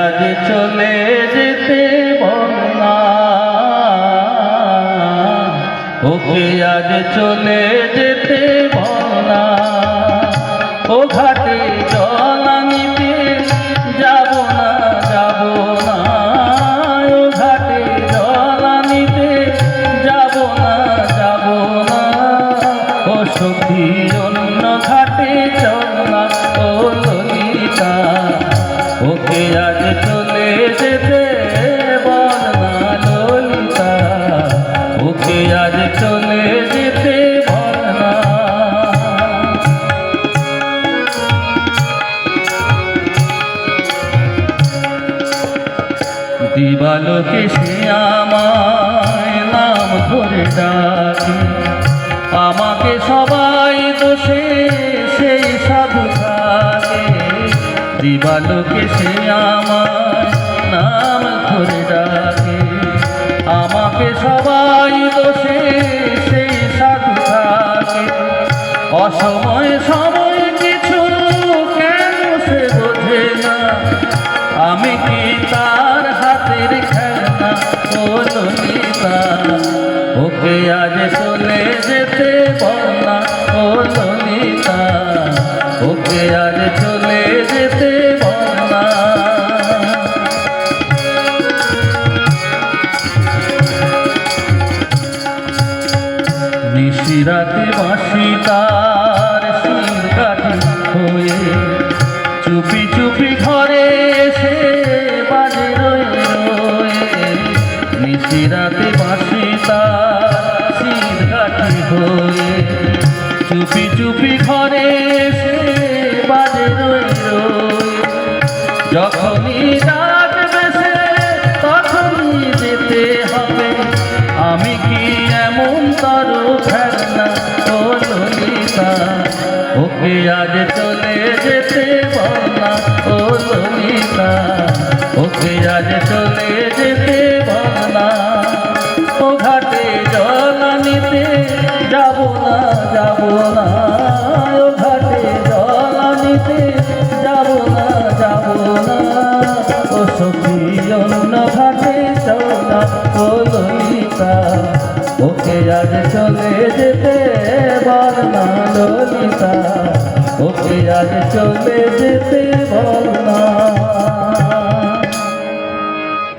আজ চলে যেতে বন্যা ওকে আজ চলে যেতে বন্যা ও ঘাটে জল আনিতে যাব না যাব না। ও ঘাটে জল আনিতে যাব না যাব না। ও সখী অন্য ঘাট দিবালোকে সে আমায় নাম ধরে ডাকে। আমাকে সবাই দিবালোকে সে আমায় নাম ধরে ডাকে। আমাকে সবাই দোষে সেই সাধু থাকে। অসময় সময় কিছু কেন সে বোঝে না। আমি কি তার হাতের খেলনা ওকে আজ চলে যেতে বলনা ও নিশিরাতে বাঁশি তার কাঠি হয়ে। চুপি চুপি ঘরে এসে বাজে রয়ে রয়ে। নিশিরাতে বাঁশি তার কাঠি হয়ে। চুপি চুপি ঘরে এসে বাজে রয়ে রয়ে। যখনই ওকে আজ চলে যেতে বলনা ও ললিতা ওকে আজ চলে যেতে বলনা ও ঘাটে জল আনিতে যাব না যাব না, ও ঘাটে জল যাব না যাব না ঘাটে চলা ও ললিতা ওকে আজ চলে যেতে বল না ললিতা ওকে আজ চলে যেতে বল না